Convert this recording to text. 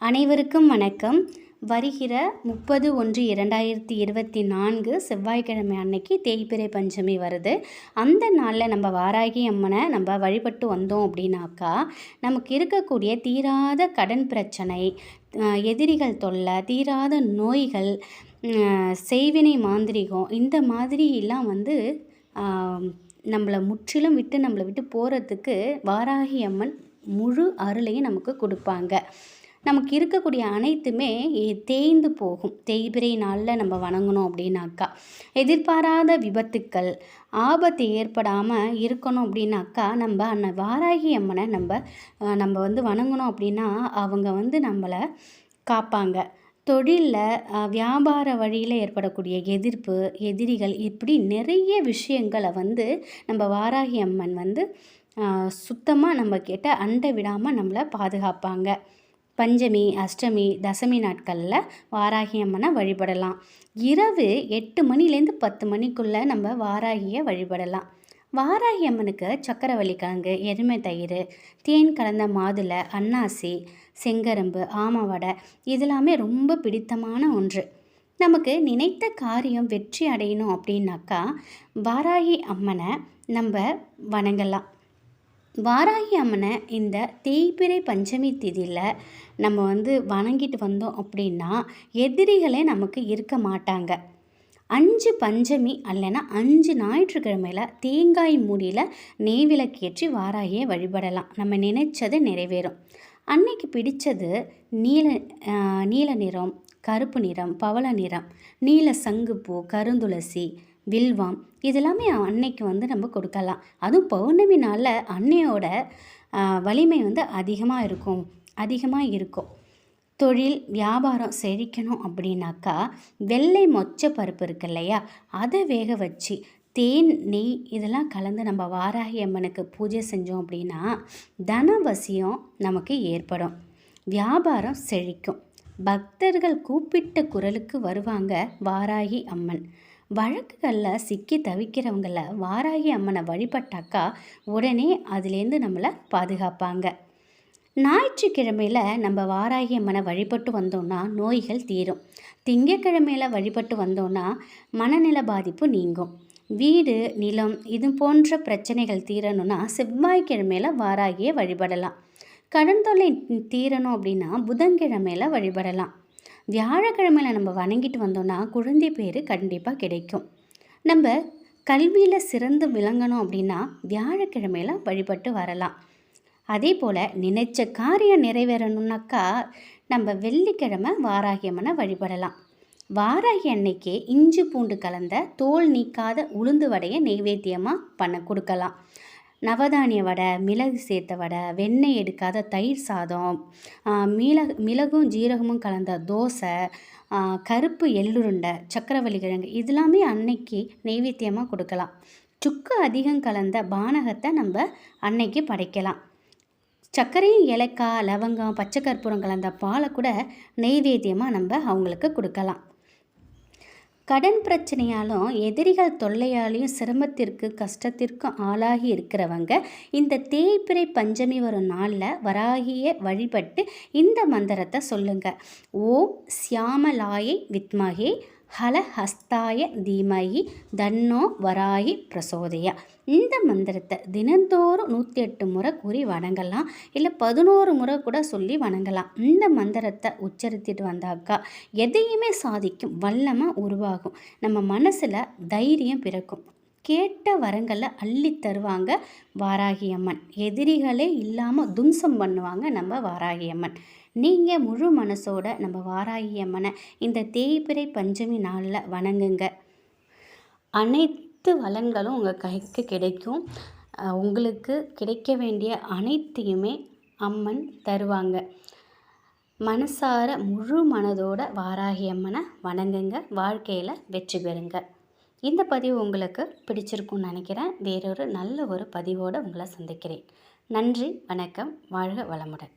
அனைவருக்கும் வணக்கம். வருகிற முப்பது ஒன்று இரண்டாயிரத்தி இருபத்தி நான்கு செவ்வாய்க்கிழமை அன்னைக்கு தேய்பிறை பஞ்சமி வருது. அந்த நாளில் நம்ம வாராகி அம்மனை நம்ம வழிபட்டு வந்தோம் அப்படின்னாக்கா நமக்கு இருக்கக்கூடிய தீராத கடன் பிரச்சனை எதிரிகள் தொல்லை தீராத நோய்கள் செய்வினை மாந்திரிகம் இந்த மாதிரிலாம் வந்து நம்மளை முற்றிலும் விட்டு நம்மளை விட்டு போகிறதுக்கு வாராகி அம்மன் முழு அருளையும் நமக்கு கொடுப்பாங்க. நமக்கு இருக்கக்கூடிய அனைத்துமே தேய்ந்து போகும். தேய்பிரை நாளில் நம்ம வணங்கணும் அப்படின்னாக்கா எதிர்பாராத விபத்துக்கள் ஆபத்து ஏற்படாமல் இருக்கணும் அப்படின்னாக்கா நம்ம அந்த வாராகி அம்மனை நம்ம நம்ம வந்து வணங்கணும் அப்படின்னா அவங்க வந்து நம்மளை காப்பாங்க. தொழிலில் வியாபார வழியில் ஏற்படக்கூடிய எதிர்ப்பு எதிரிகள் இப்படி நிறைய விஷயங்களை வந்து நம்ம வாராகி அம்மன் வந்து சுத்தமாக நம்ம கிட்ட அண்டை விடாமல் நம்மளை பாதுகாப்பாங்க. பஞ்சமி அஷ்டமி தசமி நாட்களில் வாராகி அம்மனை வழிபடலாம். இரவு எட்டு மணிலேருந்து பத்து மணிக்குள்ளே நம்ம வாராகியை வழிபடலாம். வாராகி அம்மனுக்கு சக்கரவள்ளி கிழங்கு எருமை தயிர் தேன் கலந்த மாதுளை அன்னாசி செங்கரும்பு ஆமவடை இதெல்லாமே ரொம்ப பிடித்தமான ஒன்று. நமக்கு நினைத்த காரியம் வெற்றி அடையணும் அப்படின்னாக்கா வாராகி அம்மனை நம்ம வணங்கலாம். வாராகி அம்மனை இந்த தேய்பிறை பஞ்சமி திதியில் நம்ம வந்து வணங்கிட்டு வந்தோம் அப்படின்னா எதிரிகளே நமக்கு இருக்க மாட்டாங்க. அஞ்சு பஞ்சமி அல்லனா அஞ்சு ஞாயிற்றுக்கிழமையில தேங்காய் மூடியில் நெய்விளக்கேற்றி வாராகியை வழிபடலாம். நம்ம நினைச்சது நிறைவேறும். அன்னைக்கு பிடித்தது நீல நீல நிறம் கருப்பு நிறம் பவள நிறம் நீல சங்குப்பூ கருந்துளசி வில்வம். இதெல்லாமே அன்னைக்கு வந்து நம்ம கொடுக்கலாம். அதுவும் பௌர்ணமி நாளில் அன்னையோட வலிமை வந்து அதிகமாக இருக்கும். அதிகமாக இருக்கும். தொழில் வியாபாரம் செழிக்கணும் அப்படின்னாக்கா வெள்ளை மொச்சை பருப்பு இருக்கு இல்லையா? அதை வேக வச்சு தேன் நெய் இதெல்லாம் கலந்து நம்ம வாராகி அம்மனுக்கு பூஜை செஞ்சோம் அப்படின்னா தனவசியம் நமக்கு ஏற்படும். வியாபாரம் செழிக்கும். பக்தர்கள் கூப்பிட்ட குரலுக்கு வருவாங்க வாராகி அம்மன். வழக்குகளில் சிக்கி தவிக்கிறவங்கள வாராகி அம்மனை வழிபட்டாக்கா உடனே அதுலேருந்து நம்மளை பாதுகாப்பாங்க. ஞாயிற்றுக்கிழமையில் நம்ம வாராகி அம்மனை வழிபட்டு வந்தோம்னா நோய்கள் தீரும். திங்கக்கிழமையில் வழிபட்டு வந்தோம்னா மனநல பாதிப்பு நீங்கும். வீடு நிலம் இது போன்ற பிரச்சனைகள் தீரணும்னா செவ்வாய்க்கிழமையில் வாராகியை வழிபடலாம். கடன் தொல்லை தீரணும் அப்படின்னா புதன்கிழமையில் வழிபடலாம். வியாழக்கிழமையில் நம்ம வணங்கிட்டு வந்தோம்னா குழந்தை பேர் கண்டிப்பாக கிடைக்கும். நம்ம கல்வியில் சிறந்து விளங்கணும் அப்படின்னா வியாழக்கிழமையில் வழிபட்டு வரலாம். அதே போல் நினைச்ச காரியம் நிறைவேறணும்னாக்கா நம்ம வெள்ளிக்கிழமை வாராகியம்மனை வழிபடலாம். வாராகி அன்னைக்கு இஞ்சி பூண்டு கலந்த தோல் நீக்காத உளுந்து வடையை நெய்வேத்தியமாக பண்ண கொடுக்கலாம். நவதானிய வடை மிளகு சேர்த்த வடை வெண்ணெய் எடுக்காத தயிர் சாதம் மிளகு மிளகும் ஜீரகமும் கலந்த தோசை கருப்பு எள்ளுருண்டை சக்கரவள்ளி கிழங்கு இதெல்லாமே அன்னைக்கு நெய்வேத்தியமாக கொடுக்கலாம். சுக்கு அதிகம் கலந்த பானகத்தை நம்ம அன்னைக்கு படைக்கலாம். சர்க்கரையும் ஏலக்காய் லவங்கம் பச்சை கற்பூரம் கலந்த பாலை கூட நெய்வேத்தியமாக நம்ம அவங்களுக்கு கொடுக்கலாம். கடன் பிரச்சனையாலும் எதிரிகள் தொல்லையாலையும் சிரமத்திற்கு கஷ்டத்திற்கும் ஆளாகி இருக்கிறவங்க இந்த தேய்பிறை பஞ்சமி வரும் நாளில் வராகிய வழிபட்டு இந்த மந்திரத்தை சொல்லுங்கள் ஓம் சியாமலாயை வித்மகே ஹலஹஸ்தாய தீமயி தன்னோ வராயி பிரசோதயா. இந்த மந்திரத்தை தினந்தோறும் நூற்றி எட்டு முறை கூறி வணங்கலாம். இல்லை பதினோரு முறை கூட சொல்லி வணங்கலாம். இந்த மந்திரத்தை உச்சரித்துட்டு வந்தாக்கா எதையுமே சாதிக்கும் வல்லமை உருவாகும். நம்ம மனசில் தைரியம் பிறக்கும். கேட்ட வரங்களை அள்ளி தருவாங்க வாராகி அம்மன் எதிரிகளே இல்லாமல் தும்சம் பண்ணுவாங்க நம்ம வாராகி அம்மன் நீங்கள் முழு மனசோட நம்ம வாராகி அம்மனை இந்த தேய்பிறை பஞ்சமி நாளில் வணங்குங்க. அனைத்து வளங்களும் உங்கள் கைக்கு கிடைக்கும். உங்களுக்கு கிடைக்க வேண்டிய அனைத்தையுமே அம்மன் தருவாங்க. மனசார முழு மனதோட வாராகி அம்மனை வணங்குங்க. வாழ்க்கையில் வெற்றி பெறுங்க. இந்த பதிவு உங்களுக்கு பிடிச்சிருக்கும்னு நினைக்கிறேன். வேறொரு நல்ல ஒரு பதிவோடு உங்களை சந்திக்கிறேன். நன்றி வணக்கம். வாழ்க வளமுடன்.